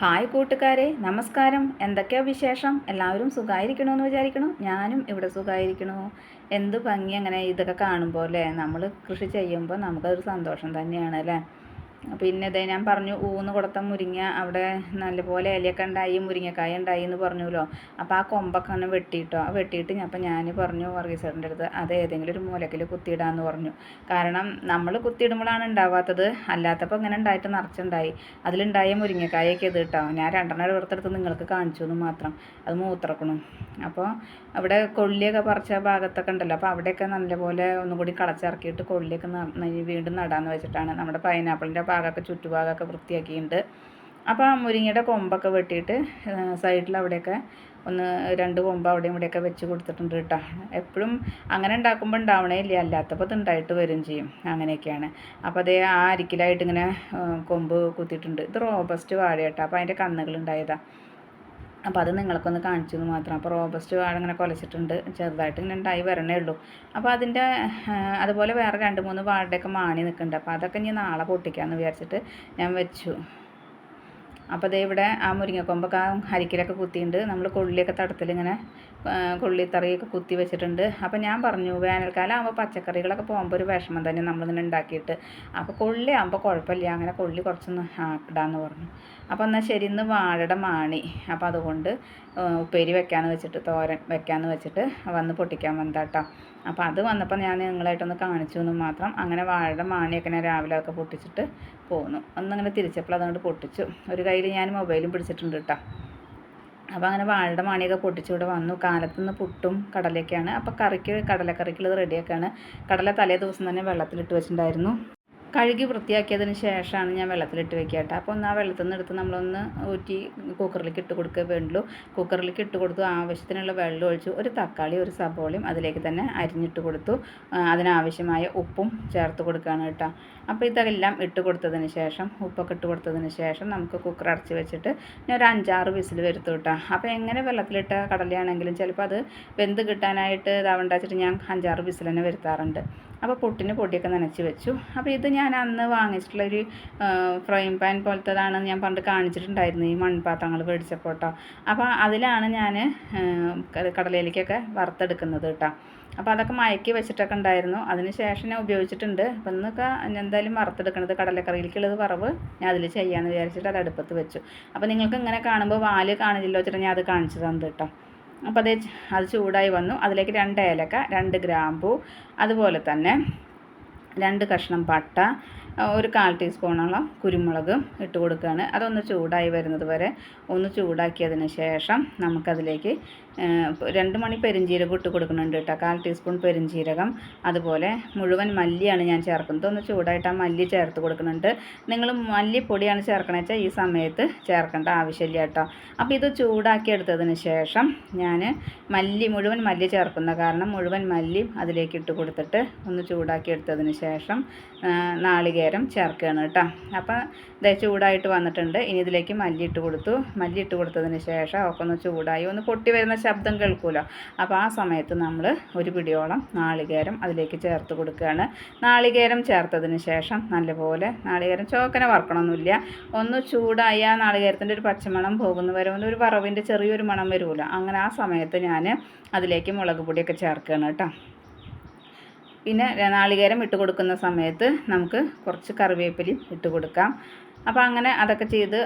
Hi കൂട്ടുകാരെ നമസ്കാരം. എന്തൊക്കെയാ വിശേഷം? എല്ലാവരും സുഖമായിരിക്കണമെന്ന് വിചാരിക്കണു. ഞാനും ഇവിടെ സുഖമായിരിക്കണു എന്ത് ഭംഗി അങ്ങനെ ഇതൊക്കെ കാണുമ്പോൾ അല്ലേ? നമ്മൾ കൃഷി ചെയ്യുമ്പോൾ നമുക്കതൊരു സന്തോഷം തന്നെയാണ് അല്ലേ? പിന്നെ ഇതേ ഞാൻ പറഞ്ഞു ഊന്ന് കൊടുത്ത മുരിങ്ങ അവിടെ നല്ലപോലെ ഇലയൊക്കെ ഉണ്ടായി മുരിങ്ങക്കായ ഉണ്ടായി എന്ന് പറഞ്ഞല്ലോ. അപ്പോൾ ആ കൊമ്പൊക്കെ ഒന്ന് വെട്ടിയിട്ടോ? ആ വെട്ടിയിട്ട് ഞാൻ അപ്പം ഞാൻ പറഞ്ഞു വർഗീസറിന്റെ അടുത്ത് അത് ഏതെങ്കിലും ഒരു മൂലക്കിൽ കുത്തിയിടാമെന്ന് പറഞ്ഞു. കാരണം നമ്മൾ കുത്തിയിടുമ്പോഴാണ് ഉണ്ടാവാത്തത്. അല്ലാത്തപ്പോൾ ഇങ്ങനെ ഉണ്ടായിട്ട് നിറച്ചുണ്ടായി. അതിലുണ്ടായ മുരിങ്ങക്കായൊക്കെ ഇത് കേട്ടോ. ഞാൻ രണ്ടെണ്ണം എടുത്തെടുത്ത് നിങ്ങൾക്ക് കാണിച്ചു എന്ന് മാത്രം. അത് മൂത്രക്കണം. അപ്പോൾ അവിടെ കൊള്ളിയൊക്കെ പറിച്ച ഭാഗത്തൊക്കെ ഉണ്ടല്ലോ. അപ്പോൾ അവിടെയൊക്കെ നല്ലപോലെ ഒന്നുകൂടി കളച്ചിറക്കിയിട്ട് കൊള്ളിയൊക്കെ വീണ്ടും നടാമെന്ന് വെച്ചിട്ടാണ് നമ്മുടെ പൈനാപ്പിളിന്റെ ഭാഗമൊക്കെ ചുറ്റുഭാഗമൊക്കെ വൃത്തിയാക്കിയിട്ടുണ്ട്. അപ്പോൾ ആ മുരിങ്ങയുടെ കൊമ്പൊക്കെ വെട്ടിയിട്ട് സൈഡിൽ അവിടെയൊക്കെ ഒന്ന് രണ്ട് കൊമ്പ് അവിടെയും ഇവിടെയൊക്കെ വെച്ച് കൊടുത്തിട്ടുണ്ട് കേട്ടോ. എപ്പോഴും അങ്ങനെ ഉണ്ടാക്കുമ്പോൾ ഉണ്ടാവണേ ഇല്ല അല്ലാത്തപ്പോൾ ഉണ്ടായിട്ട് വരും ചെയ്യും. അങ്ങനെയൊക്കെയാണ്. അപ്പോൾ അതേ ആ അരിക്കിലായിട്ട് ഇങ്ങനെ കൊമ്പ് കുത്തിയിട്ടുണ്ട്. ഇത് റോബസ്റ്റ് വാഴ കേട്ടോ അപ്പോൾ അതിന്റെ കന്നുകൾ ഉണ്ടായതാണ് അപ്പോൾ അത് നിങ്ങൾക്കൊന്ന് കാണിച്ചു മാത്രം. അപ്പോൾ റോബസ്റ്റ് വാഴ ഇങ്ങനെ കുലച്ചിട്ടുണ്ട്. ചെറുതായിട്ട് ഇങ്ങനെ ഉണ്ടായി വരണേ ഉള്ളൂ. അപ്പോൾ അതിന്റെ അതുപോലെ വേറെ രണ്ട് മൂന്ന് വാഴയുടെയൊക്കെ മാണി നിൽക്കുന്നുണ്ട് അപ്പോൾ അതൊക്കെ ഇനി നാളെ പൊട്ടിക്കാമെന്ന് വിചാരിച്ചിട്ട് ഞാൻ വെച്ചു. അപ്പോൾ ദേ ഇവിടെ ആ മുരിങ്ങക്കൊമ്പൊക്കെ ആ അരിക്കലൊക്കെ കുത്തിയിട്ടുണ്ട് നമ്മൾ കൊള്ളിയൊക്കെ തടത്തിൽ ഇങ്ങനെ കൊള്ളിത്തറിയൊക്കെ കുത്തി വെച്ചിട്ടുണ്ട്. അപ്പോൾ ഞാൻ പറഞ്ഞു വേനൽക്കാലം ആകുമ്പോൾ പച്ചക്കറികളൊക്കെ പോകുമ്പോൾ ഒരു വിഷമം തന്നെ നമ്മളിങ്ങനെ ഉണ്ടാക്കിയിട്ട്. അപ്പോൾ കൊള്ളി ആകുമ്പോൾ കുഴപ്പമില്ല അങ്ങനെ കൊള്ളി കുറച്ചൊന്ന് ഇടാമെന്ന് പറഞ്ഞു. അപ്പോൾ എന്നാൽ ശരി ഇന്ന് വാഴയുടെ മാണി. അപ്പോൾ അതുകൊണ്ട് ഉപ്പേരി വെക്കാമെന്ന് വെച്ചിട്ട് തോരൻ വെക്കാമെന്ന് വെച്ചിട്ട് വന്ന് പൊട്ടിക്കാൻ വന്നതാട്ടോ. അപ്പോൾ അത് വന്നപ്പോൾ ഞാൻ നിങ്ങളായിട്ടൊന്ന് കാണിച്ചു എന്ന് മാത്രം അങ്ങനെ വാഴയുടെ മാണിയൊക്കെ ഞാൻ രാവിലെ ഒക്കെ പൊട്ടിച്ചിട്ട് പോന്നു. ഒന്നങ്ങനെ തിരിച്ചപ്പോൾ അതുകൊണ്ട് പൊട്ടിച്ചു. ഒരു കയ്യിൽ ഞാൻ മൊബൈലും പിടിച്ചിട്ടുണ്ട് കേട്ടോ അപ്പോൾ അങ്ങനെ വാഴയുടെ മാണിയൊക്കെ പൊട്ടിച്ചു ഇവിടെ വന്നു. കാലത്തുനിന്ന് പുട്ടും കടലയൊക്കെയാണ്. അപ്പോൾ കറിക്ക് കടലക്കറിക്കുള്ളത് റെഡിയൊക്കെയാണ് കടല തലേ ദിവസം തന്നെ വെള്ളത്തിലിട്ട് വെച്ചിട്ടുണ്ടായിരുന്നു. കഴുകി വൃത്തിയാക്കിയതിന് ശേഷമാണ് ഞാൻ വെള്ളത്തിലിട്ട് വെക്കുക കേട്ടോ. അപ്പോൾ ഒന്ന് ആ വെള്ളത്തിൽ നിന്ന് എടുത്ത് നമ്മളൊന്ന് ഊറ്റി കുക്കറിലേക്ക് ഇട്ട് കൊടുക്കുക വേണ്ടുള്ളൂ. കുക്കറിലേക്ക് ഇട്ട് കൊടുത്തു. ആവശ്യത്തിനുള്ള വെള്ളം ഒഴിച്ചു. ഒരു തക്കാളി ഒരു സബോളയും അതിലേക്ക് തന്നെ അരിഞ്ഞിട്ട് കൊടുത്തു. അതിനാവശ്യമായ ഉപ്പും ചേർത്ത് കൊടുക്കുകയാണ് കേട്ടോ. അപ്പോൾ ഇതെല്ലാം ഇട്ട് കൊടുത്തതിന് ശേഷം ഉപ്പൊക്കെ ഇട്ട് കൊടുത്തതിന് ശേഷം നമുക്ക് കുക്കർ അടച്ച് വെച്ചിട്ട് ഞാൻ ഒരു അഞ്ചാറ് വിസിൽ വരുത്തു കേട്ടോ. അപ്പോൾ എങ്ങനെ വെള്ളത്തിലിട്ട കടലയാണെങ്കിലും ചിലപ്പോൾ അത് വെന്ത് കിട്ടാനായിട്ട് ഇതാവണ്ട വെച്ചിട്ട് ഞാൻ അഞ്ചാറ് വിസിൽ തന്നെ വരുത്താറുണ്ട്. അപ്പോൾ പുട്ടിന് പൊടിയൊക്കെ നനച്ച് വെച്ചു. അപ്പോൾ ഇത് ഞാൻ അന്ന് വാങ്ങിച്ചിട്ടുള്ളൊരു ഫ്രൈ പാൻ പോലത്തതാണ് ഞാൻ പണ്ട് കാണിച്ചിട്ടുണ്ടായിരുന്നു ഈ മൺപാത്രങ്ങൾ മേടിച്ചപ്പോൾ കേട്ടോ. അപ്പോൾ അതിലാണ് ഞാൻ കടലയിലേക്കൊക്കെ വറുത്തെടുക്കുന്നത് കേട്ടോ. അപ്പോൾ അതൊക്കെ മയക്കി വെച്ചിട്ടൊക്കെ ഉണ്ടായിരുന്നു. അതിന് ശേഷം ഞാൻ ഉപയോഗിച്ചിട്ടുണ്ട്. അപ്പം ഇന്നൊക്കെ എന്തായാലും വറുത്തെടുക്കുന്നത് കടലക്കറിയിലേക്കുള്ളത് വറവ് ഞാൻ അതിൽ ചെയ്യാമെന്ന് വിചാരിച്ചിട്ട് അത് അടുപ്പത്ത് വെച്ചു. അപ്പോൾ നിങ്ങൾക്ക് ഇങ്ങനെ കാണുമ്പോൾ വാൽ കാണില്ലല്ലോ വെച്ചിട്ട് ഞാൻ അത് കാണിച്ചു തന്നു കേട്ടോ. അപ്പോൾ അത് അത് ചൂടായി വന്നു. അതിലേക്ക് രണ്ട് ഏലക്ക രണ്ട് ഗ്രാമ്പു അതുപോലെ തന്നെ രണ്ട് കഷ്ണം പട്ട ഒരു കാൽ ടീസ്പൂണോളം കുരുമുളക് ഇട്ട് കൊടുക്കുകയാണ്. അതൊന്ന് ചൂടായി വരുന്നത് വരെ ഒന്ന് ചൂടാക്കിയതിന് ശേഷം നമുക്കതിലേക്ക് രണ്ട് മണി പെരിഞ്ജീരകം ഇട്ട് കൊടുക്കുന്നുണ്ട് കേട്ടോ. കാൽ ടീസ്പൂൺ പെരിഞ്ജീരകം അതുപോലെ മുഴുവൻ മല്ലിയാണ് ഞാൻ ചേർക്കുന്നത്. ഒന്ന് ചൂടായിട്ട് ആ മല്ലി ചേർത്ത് കൊടുക്കുന്നുണ്ട്. നിങ്ങൾ മല്ലിപ്പൊടിയാണ് ചേർക്കണമെന്ന് വെച്ചാൽ ഈ സമയത്ത് ചേർക്കേണ്ട ആവശ്യമില്ല കേട്ടോ. അപ്പോൾ ഇത് ചൂടാക്കിയെടുത്തതിന് ശേഷം ഞാൻ മല്ലി മുഴുവൻ മല്ലി ചേർക്കുന്ന കാരണം മുഴുവൻ മല്ലി അതിലേക്ക് ഇട്ട് കൊടുത്തിട്ട് ഒന്ന് ചൂടാക്കിയെടുത്തതിന് ശേഷം നാളികേരം ചേർക്കുകയാണ് കേട്ടോ. അപ്പോൾ ഇതേ ചൂടായിട്ട് വന്നിട്ടുണ്ട്. ഇനി ഇതിലേക്ക് മല്ലി ഇട്ട് കൊടുത്തു. മല്ലി ഇട്ട് കൊടുത്തതിന് ശേഷം ഒക്കെ ഒന്ന് ചൂടായി ഒന്ന് പൊട്ടി വരുന്ന ശബ്ദം കേൾക്കുമല്ലോ അപ്പോൾ ആ സമയത്ത് നമ്മൾ ഒരു പിടിയോളം നാളികേരം അതിലേക്ക് ചേർത്ത് കൊടുക്കുകയാണ്. നാളികേരം ചേർത്തതിന് ശേഷം നല്ലപോലെ നാളികേരം ചോക്കന വറക്കണമൊന്നുമില്ല. ഒന്ന് ചൂടായി ആ നാളികേരത്തിന്റെ ഒരു പച്ചമണം പോകുന്ന വരെ ഒരു വറവിന്റെ ചെറിയൊരു മണം വരുമല്ലോ അങ്ങനെ ആ സമയത്ത് ഞാൻ അതിലേക്ക് മുളക് പൊടിയൊക്കെ ചേർക്കുകയാണ് കേട്ടോ. പിന്നെ നാളികേരം ഇട്ട് കൊടുക്കുന്ന സമയത്ത് നമുക്ക് കുറച്ച് കറിവേപ്പിലയും ഇട്ട് കൊടുക്കാം. അപ്പോൾ അങ്ങനെ അതൊക്കെ ചെയ്ത്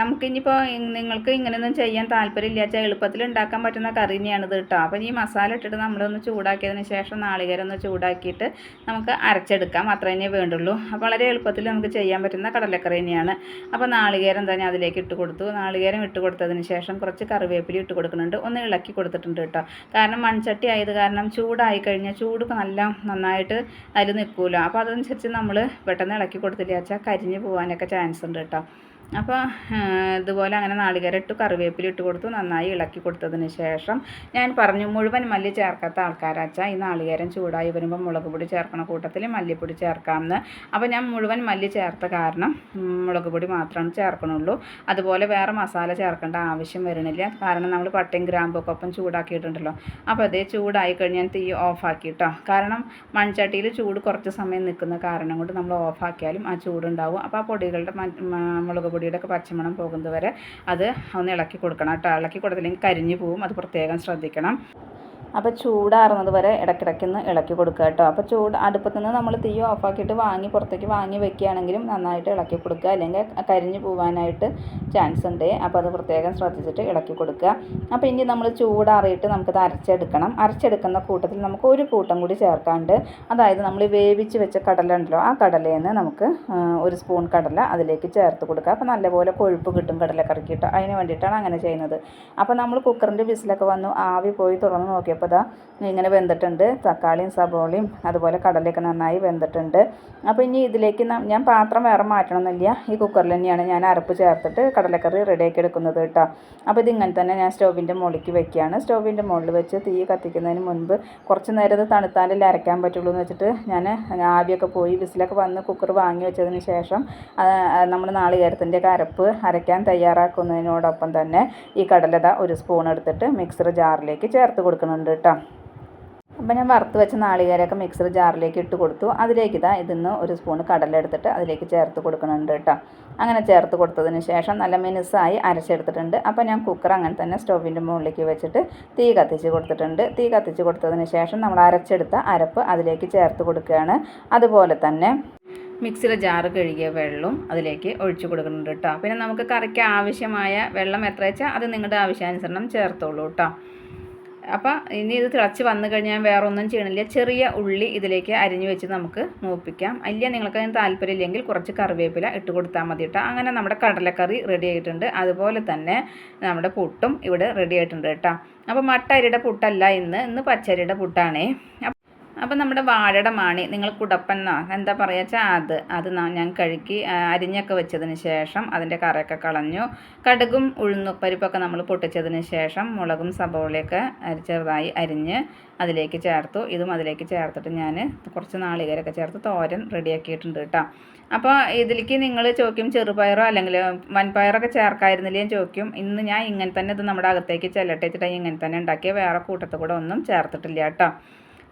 നമുക്കിനിയിപ്പോൾ നിങ്ങൾക്ക് ഇങ്ങനെയൊന്നും ചെയ്യാൻ താല്പര്യമില്ല വെച്ചാൽ എളുപ്പത്തിൽ ഉണ്ടാക്കാൻ പറ്റുന്ന കറി തന്നെയാണിത് കേട്ടോ അപ്പോൾ ഈ മസാല ഇട്ടിട്ട് നമ്മളൊന്ന് ചൂടാക്കിയതിന് ശേഷം നാളികേരം ഒന്ന് ചൂടാക്കിയിട്ട് നമുക്ക് അരച്ചെടുക്കാം. അത്ര തന്നെ വേണ്ടുള്ളൂ. അപ്പോൾ വളരെ എളുപ്പത്തിൽ നമുക്ക് ചെയ്യാൻ പറ്റുന്ന കടലക്കറി തന്നെയാണ്. അപ്പോൾ നാളികേരം തന്നെ അതിലേക്ക് ഇട്ട് കൊടുത്തു. നാളികേരം ഇട്ട് കൊടുത്തതിന് ശേഷം കുറച്ച് കറിവേപ്പില ഇട്ട് കൊടുക്കുന്നുണ്ട്. ഒന്ന് ഇളക്കി കൊടുത്തിട്ടുണ്ട് കേട്ടോ കാരണം മൺചട്ടി ആയത് കാരണം ചൂടായി കഴിഞ്ഞാൽ ചൂട് നല്ല നന്നായിട്ട് അതിൽ നിൽക്കുമല്ലോ അപ്പോൾ അതനുസരിച്ച് നമ്മൾ പെട്ടെന്ന് ഇളക്കി കൊടുത്തില്ല വെച്ചാൽ കരിഞ്ഞ് പോകാനൊക്കെ ചാൻസ് ഉണ്ട് കേട്ടോ. അപ്പോൾ ഇതുപോലെ അങ്ങനെ നാളികേരം ഇട്ട് കറിവേപ്പില ഇട്ട് കൊടുത്തു നന്നായി ഇളക്കി കൊടുത്തതിന് ശേഷം ഞാൻ പറഞ്ഞു മുഴുവൻ മല്ലി ചേർക്കാത്ത ആൾക്കാരാച്ചാൽ ഈ നാളികേരം ചൂടായി വരുമ്പോൾ മുളക് പൊടി ചേർക്കണ കൂട്ടത്തിൽ മല്ലിപ്പൊടി ചേർക്കാമെന്ന്. അപ്പോൾ ഞാൻ മുഴുവൻ മല്ലി ചേർത്ത കാരണം മുളക് പൊടി മാത്രമാണ് ചേർക്കണുള്ളൂ. അതുപോലെ വേറെ മസാല ചേർക്കേണ്ട ആവശ്യം വരുന്നില്ല. കാരണം നമ്മൾ പട്ടയും ഗ്രാമ്പൊക്കെ ഒപ്പം ചൂടാക്കിയിട്ടുണ്ടല്ലോ. അപ്പോൾ അതേ ചൂടായി കഴിഞ്ഞാൽ തീ ഓഫാക്കി കേട്ടോ കാരണം മൺചട്ടിയിൽ ചൂട് കുറച്ച് സമയം നിൽക്കുന്ന കാരണം കൊണ്ട് നമ്മൾ ഓഫാക്കിയാലും ആ ചൂടുണ്ടാവും. അപ്പോൾ ആ പൊടികളുടെ മുളക് പൊടിയുടെ ഒക്കെ പച്ചമണം പോകുന്നത് വരെ അത് ഒന്ന് ഇളക്കി കൊടുക്കണം കേട്ടോ. ഇളക്കി കൊടുത്തില്ലെങ്കിൽ കരിഞ്ഞു പോവും. അത് പ്രത്യേകം ശ്രദ്ധിക്കണം. അപ്പോൾ ചൂടാറുന്നത് വരെ ഇടയ്ക്കിടയ്ക്കൊന്ന് ഇളക്കി കൊടുക്കുക കേട്ടോ. അപ്പോൾ ചൂട് അടുപ്പത്തു നിന്ന് നമ്മൾ തീ ഓഫാക്കിയിട്ട് വാങ്ങി പുറത്തേക്ക് വാങ്ങി വെക്കുകയാണെങ്കിലും നന്നായിട്ട് ഇളക്കി കൊടുക്കുക. അല്ലെങ്കിൽ കരിഞ്ഞു പോകാനായിട്ട് ചാൻസ് ഉണ്ട്. അപ്പോൾ അത് പ്രത്യേകം ശ്രദ്ധിച്ചിട്ട് ഇളക്കി കൊടുക്കുക. അപ്പോൾ ഇനി നമ്മൾ ചൂടാറിയിട്ട് നമുക്കത് അരച്ചെടുക്കണം. അരച്ചെടുക്കുന്ന കൂട്ടത്തിൽ നമുക്ക് ഒരു കൂട്ടം കൂടി ചേർക്കാണ്ട് അതായത് നമ്മൾ വേവിച്ച് വെച്ച കടല ഉണ്ടല്ലോ ആ കടലേന്ന് നമുക്ക് ഒരു സ്പൂൺ കടല അതിലേക്ക് ചേർത്ത് കൊടുക്കുക. അപ്പോൾ നല്ലപോലെ കൊഴുപ്പ് കിട്ടും കടലക്കറിക്ക് കിട്ടും. അതിന് വേണ്ടിയിട്ടാണ് അങ്ങനെ ചെയ്യുന്നത്. അപ്പോൾ നമ്മൾ കുക്കറിന്റെ വിസിലൊക്കെ വന്നു ആവി പോയി തുറന്ന് നോക്കിയപ്പോൾ ദാ ഇങ്ങനെ വെന്തിട്ടുണ്ട്. തക്കാളിയും സബോളയും അതുപോലെ കടലയൊക്കെ നന്നായി വെന്തിട്ടുണ്ട്. അപ്പോൾ ഇനി ഇതിലേക്ക് ഞാൻ പാത്രം വേറെ മാറ്റണമെന്നില്ല ഈ കുക്കറിൽ തന്നെയാണ് ഞാൻ അരപ്പ് ചേർത്തിട്ട് കടലക്കറി റെഡിയാക്കി എടുക്കുന്നത് കേട്ടോ. അപ്പോൾ ഇതിങ്ങനെ തന്നെ ഞാൻ സ്റ്റോവിന്റെ മുകളിലേക്ക് വെക്കുകയാണ്. സ്റ്റോവിന്റെ മുകളിൽ വെച്ച് തീ കത്തിക്കുന്നതിന് മുൻപ് കുറച്ച് നേരം ഇത് തണുത്താലല്ലേ അരയ്ക്കാൻ പറ്റുള്ളൂ എന്ന് വെച്ചിട്ട് ഞാൻ ആവിയൊക്കെ പോയി വിസിലൊക്കെ വന്ന് കുക്കർ വാങ്ങി വെച്ചതിന് ശേഷം നമ്മൾ നാളികേരത്തിന്റെ ഒക്കെ അരപ്പ് അരയ്ക്കാൻ തയ്യാറാക്കുന്നതിനോടൊപ്പം തന്നെ ഈ കടലത ഒരു സ്പൂൺ എടുത്തിട്ട് മിക്സർ ജാറിലേക്ക് ചേർത്ത് കൊടുക്കുന്നുണ്ട്. കേട്ടോ അപ്പോൾ ഞാൻ വറുത്ത് വെച്ച നാളികേരമൊക്കെ മിക്സർ ജാറിലേക്ക് ഇട്ട് കൊടുത്തു. അതിലേക്ക് ഇതാ ഇതിന്ന് ഒരു സ്പൂൺ കടല എടുത്തിട്ട് അതിലേക്ക് ചേർത്ത് കൊടുക്കുന്നുണ്ട് കേട്ടോ അങ്ങനെ ചേർത്ത് കൊടുത്തതിന് ശേഷം നല്ല മിനുസായി അരച്ചെടുത്തിട്ടുണ്ട്. അപ്പോൾ ഞാൻ കുക്കർ അങ്ങനെ തന്നെ സ്റ്റോവിന്റെ മുകളിലേക്ക് വെച്ചിട്ട് തീ കത്തിച്ച് കൊടുത്തിട്ടുണ്ട്. തീ കത്തിച്ച് കൊടുത്തതിന് ശേഷം നമ്മൾ അരച്ചെടുത്ത അരപ്പ് അതിലേക്ക് ചേർത്ത് കൊടുക്കുകയാണ്. അതുപോലെ തന്നെ മിക്സിയുടെ ജാറ് കഴുകിയ വെള്ളം അതിലേക്ക് ഒഴിച്ചു കൊടുക്കുന്നുണ്ട് കേട്ടോ പിന്നെ നമുക്ക് കറിക്ക് ആവശ്യമായ വെള്ളം എത്ര വെച്ചാൽ അത് നിങ്ങളുടെ ആവശ്യാനുസരണം ചേർത്തോളൂ കേട്ടോ അപ്പോൾ ഇനി ഇത് തിളച്ച് വന്നു കഴിഞ്ഞാൽ വേറെ ഒന്നും ചെയ്യണില്ല. ചെറിയ ഉള്ളി ഇതിലേക്ക് അരിഞ്ഞു വെച്ച് നമുക്ക് മൂപ്പിക്കാം. അല്ല നിങ്ങൾക്ക് അതിന് താല്പര്യമില്ലെങ്കിൽ കുറച്ച് കറിവേപ്പില ഇട്ട് കൊടുത്താൽ മതി കേട്ടോ അങ്ങനെ നമ്മുടെ കടലക്കറി റെഡി ആയിട്ടുണ്ട്. അതുപോലെ തന്നെ നമ്മുടെ പുട്ടും ഇവിടെ റെഡി ആയിട്ടുണ്ട് കേട്ടോ അപ്പോൾ മട്ടരിയുടെ പുട്ടല്ല ഇന്ന്. ഇന്ന് പച്ചരിയുടെ പുട്ടാണേ. അപ്പം നമ്മുടെ വാഴയുടെ മാണി നിങ്ങൾ കുടപ്പെന്നോ എന്താ പറയുക വെച്ചാൽ അത് അത് ഞാൻ കഴുകി അരിഞ്ഞൊക്കെ വെച്ചതിന് ശേഷം അതിന്റെ കറയൊക്കെ കളഞ്ഞു. കടുകും ഉഴുന്നുപ്പരിപ്പൊക്കെ നമ്മൾ പൊട്ടിച്ചതിന് ശേഷം മുളകും സബോളയൊക്കെ ചെറുതായി അരിഞ്ഞ് അതിലേക്ക് ചേർത്തു. ഇതും അതിലേക്ക് ചേർത്തിട്ട് ഞാൻ കുറച്ച് നാളികേരൊക്കെ ചേർത്ത് തോരൻ റെഡിയാക്കിയിട്ടുണ്ട് കേട്ടോ. അപ്പോൾ ഇതിലേക്ക് നിങ്ങൾ ചോദിക്കും ചെറുപയറോ അല്ലെങ്കിൽ വൻപയറൊക്കെ ചേർക്കായിരുന്നില്ലേ ചോദിക്കും ഇന്ന് ഞാൻ ഇങ്ങനെ തന്നെ ഇത് നമ്മുടെ അകത്തേക്ക് ചെല്ലട്ടെ വെച്ചിട്ട് ഇങ്ങനെ തന്നെ ഉണ്ടാക്കിയ വേറെ കൂട്ടത്തിൽ കൂടെ ഒന്നും ചേർത്തിട്ടില്ല കേട്ടോ.